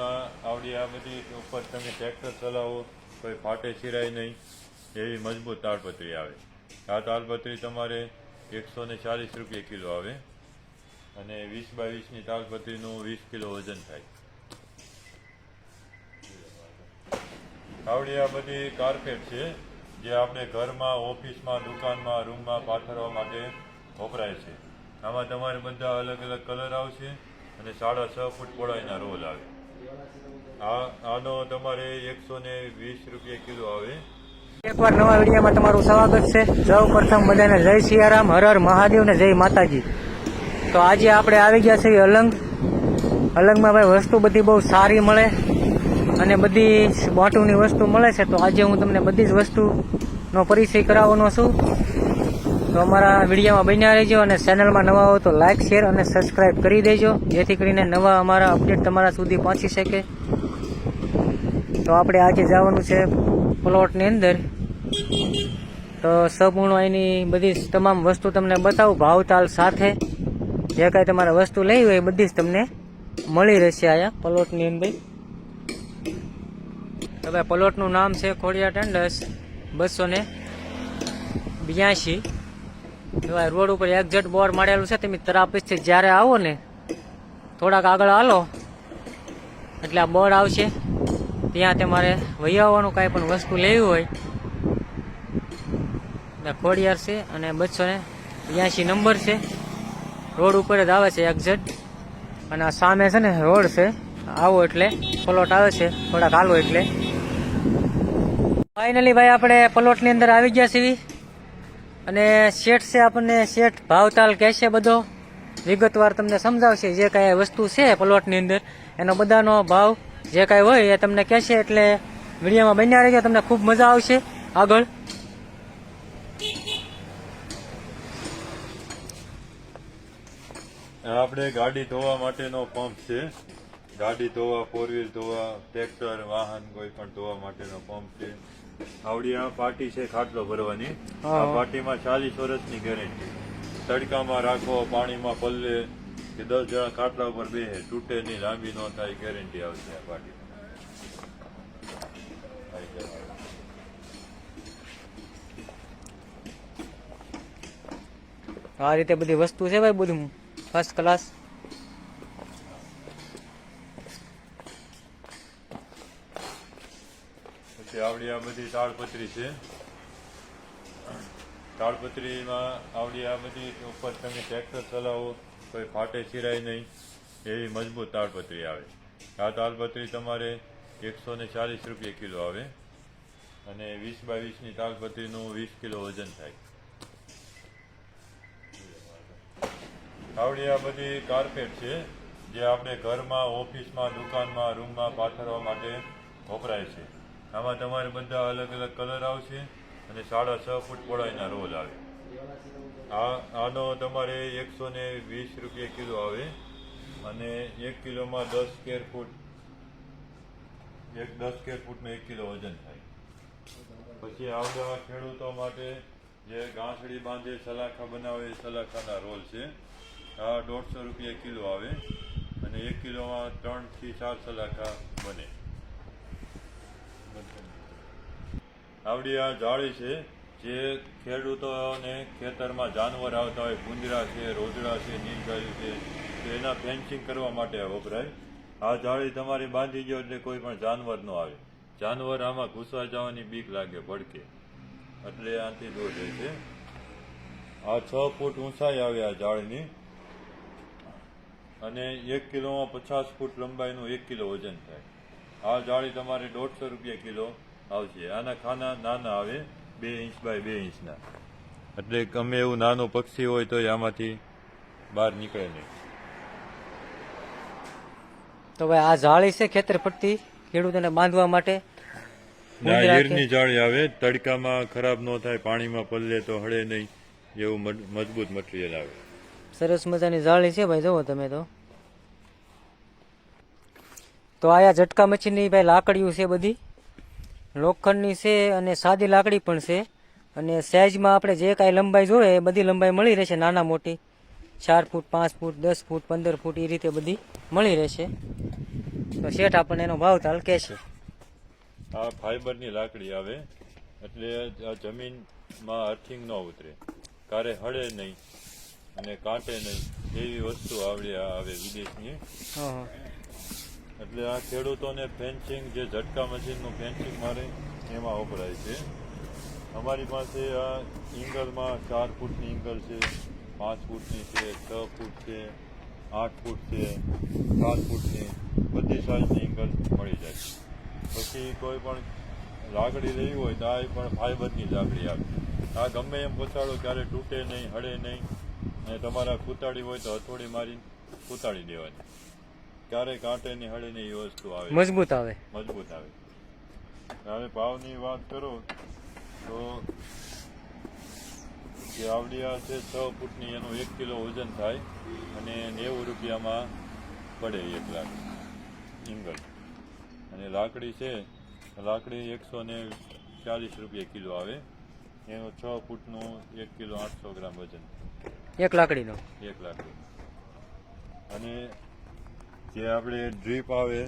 આવડી આ બધી ઉપર તમે ટ્રેક્ટર ચલાવો, કોઈ ફાટે સિરાય નહીં, એવી મજબૂત તાડપત્રી આવે. આ તાડપત્રી તમારે એકસો ને ચાલીસ રૂપિયા કિલો આવે અને વીસ બાવીસની તાલપત્રીનું વીસ કિલો વજન થાય. આવડી આ બધી કાર્પેટ છે, જે આપણે ઘરમાં, ઓફિસમાં, દુકાનમાં, રૂમમાં પાથરવા માટે વપરાય છે. આમાં તમારે બધા અલગ અલગ કલર આવશે અને સાડા છ ફૂટ પહોળાઈના રોલ આવે. આ આનો તમારે એકસો ને વીસ રૂપિયા કિલો આવે. એકવાર નવા વિડીયોમાં તમારું સ્વાગત છે. સૌ પ્રથમ બધાને જય સિયારામ, હર હર મહાદેવ ને જય માતાજી. તો આજે આપણે આવી ગયા છીએ અલંગ. અલંગમાં ભાઈ વસ્તુ બધી બહુ સારી મળે અને બધી બોટુની વસ્તુ મળે છે. તો આજે હું તમને બધી જ વસ્તુનો પરિચય કરાવવાનો છું. તો અમારા વિડીયોમાં બન્યા રહેજો અને ચેનલમાં નવા હો તો લાઇક શેર અને સબસ્ક્રાઇબ કરી દેજો. જેથી કરીને નવા અમારા અપડેટ તમારા સુધી પહોંચી શકે. તો આપણે આજે જવાનું છે પ્લોટની અંદર. તો સંપૂર્ણ એની બધી તમામ વસ્તુ તમને બતાવું. ભાવતાલ સાથે જે કાંઈ તમારે વસ્તુ લેવી હોય એ બધી જ તમને મળી રહેશે આયા પ્લોટની અંદર. હવે પ્લોટનું નામ છે ખોડિયા ટેન્ડર્સ બસો ને બ્યાસી. એવા રોડ ઉપર એક્ઝેટ બોર્ડ મળેલું છે, તમે તરાપીસથી જ્યારે આવો ને, થોડાક આગળ હાલો. એટલે આ બોર્ડ આવશે. ત્યાં તમારે વહી આવવાનું કાંઈ પણ વસ્તુ લેવી હોય. એટલે ખોડિયાર છે અને બસો ને બ્યાસી નંબર છે. રોડ ઉપર જ આવે છે એક્ઝેટ અને આ સામે છે ને રોડ છે. આવો એટલે પ્લોટ આવે છે. થોડાક હાલો એટલે. ફાઇનલી ભાઈ, આપણે પ્લોટની અંદર આવી ગયા છીએ. અને શેઠ છે આપણને, શેઠ ભાવતાલ કહેશે બધો. વિગતવાર તમને સમજાવશે જે કાંઈ વસ્તુ છે પ્લોટની અંદર. એનો બધાનો ભાવ જે કાંઈ હોય એ તમને કહેશે એટલે વિડીયોમાં બન્યા રહેજો, તમને ખૂબ મજા આવશે. આગળ. આપણે ગાડી ધોવા માટેનો પંપ છે. ગાડી ધોવા ફોર વ્હીલ ધોવા ટ્રેક્ટર વાહન કોઈ પણ ધોવા માટેનો પંપ છે. આવડી આ પાટી છે ખાટલો ભરવાની. આ હા. પાટીમાં ચાલીસ વર્ષની ગેરંટી તડકામાં રાખો પાણીમાં પલ્લે કે દસ જણા ખાટલા ઉપર બેસે તૂટે નહીં લાંબી ન થાય ગેરંટી આવશે આ પાટી આ રીતે બધી વસ્તુ છે ભાઈ બધું? ફર્સ્ટ ક્લાસ પછી આવડી આ બધી તાળપત્રી છે. તાળપત્રીમાં આવડી આ બધી ઉપર તમે ટ્રેક્ટર ચલાવો, કોઈ ફાટે છીરાય નહીં, એવી મજબૂત તાળપત્રી આવે. આ તાળપત્રી તમારે એકસો ને ચાલીસ રૂપિયા કિલો આવે અને વીસ બાવીસની તાળપત્રીનું વીસ કિલો વજન થાય. આવડી આ બધી કાર્પેટ છે, જે આપણે ઘરમાં, ઓફિસમાં, દુકાનમાં રૂમમાં પાથરવા માટે વપરાય છે. આમાં તમારે બધા અલગ અલગ કલર આવશે અને સાડા છ ફૂટ પહોળાઈના રોલ આવે. આ, આનો તમારે એકસો ને વીસ રૂપિયા કિલો આવે અને એક કિલોમાં દસ સ્કેર ફૂટ, એક, દસ સ્કેર ફૂટનું એક કિલો વજન થાય. પછી આવતા ખેડૂતો માટે જે ગાંસડી બાંધે, સલાખા બનાવે, એ સલાખાના રોલ છે. આ દોઢસો રૂપિયા કિલો આવે અને એક કિલોમાં ત્રણથી ચાર સલાખા બને. આવડી આ જાળી છે જે ખેડૂતોને ખેતરમાં જાનવર આવતા હોય કુંદરા છે, રોજડા છે, નીલગાયું છે, તો એના ફેન્સિંગ કરવા માટે વપરાય. આ જાળી તમારી બાંધી ગયો એટલે કોઈ પણ જાનવર ન આવે. જાનવર આમાં ઘૂસવા જવાની બીક લાગે, ભડકે. એટલે આથી દૂર જાય છે. આ છ ફૂટ ઊંચાઈ આવે આ જાળીની. અને એક કિલોમાં પચાસ ફૂટ લંબાઈનું એક કિલો વજન થાય. આ જાળી તમારે દોઢસો રૂપિયા કિલો આવશે. આના ખાના નાના આવે બે ઇંચ બાય બે ઇંચના. એટલે ગમે એવું નાનું પક્ષી હોય તો આમાંથી બહાર નીકળે નહીં. તો ભાઈ આ જાળી છે ખેતર પડતી ખેડૂતોને બાંધવા માટે? હીરની જાળી આવે તડકામાં ખરાબ ન થાય પાણીમાં પલ્લે તો હળે નહીં એવું મજ- મજબૂત મટીરિયલ આવે. સરસ મજાની જાળી છે ભાઈ જુઓ તમે તો. તો આયા ઝટકા મચ્છીની ભાઈ લાકડીઓ છે બધી. લોખંડની છે અને સાદી લાકડી પણ છે. અને સાઈઝમાં આપણે જે કાંઈ લંબાઈ જોઈએ એ બધી લંબાઈ મળી રહેશે નાના મોટી. ચાર ફૂટ પાંચ ફૂટ દસ ફૂટ પંદર ફૂટ એ રીતે બધી મળી રહેશે. તો શેઠ આપણને એનો ભાવ તાલ કહેશે આ ફાઈબરની લાકડી આવે એટલે આ જમીનમાં અર્થિંગ ન ઉતરે. કારે હળે નહીં અને કાંટે નહીં. એવી વસ્તુ આવડે આવે વિદેશની. એટલે આ ખેડૂતોને ફેન્સિંગ, જે ઝટકા મશીનનું ફેન્સિંગ મારે, એમાં વપરાય છે. અમારી પાસે આ ઇંગલમાં ચાર ફૂટની ઇંગલ છે, પાંચ ફૂટની છે, છ ફૂટ છે, આઠ ફૂટ છે, સાત ફૂટની, બધી સાઇઝની ઇંગલ મળી જાય પછી કોઈ પણ લાકડી લેવી હોય તો આ પણ ફાઇબરની લાકડી આપે આ ગમે એમ પછાડો ક્યારે તૂટે નહીં, હળે નહીં અને તમારા કૂતાડી હોય તો હથોડી મારી કૂતાડી દેવાની. ક્યારે કાંટે ની હળે ની એ વસ્તુ આવે? મજબૂત આવે. મજબૂત આવે. હવે ભાવની વાત કરો તો જે આવડિયા છે છ ફૂટની એનું એક કિલો વજન થાય અને નેવું રૂપિયામાં પડે એક લાખ ઇંગલ અને લાકડી છે લાકડી એકસો ને ચાલીસ રૂપિયા કિલો આવે. એનું છ ફૂટનું એક કિલો આઠસો ગ્રામ વજન. એક લાકડીનો. એક લાકડી. અને જે આપણે ડ્રીપ આવે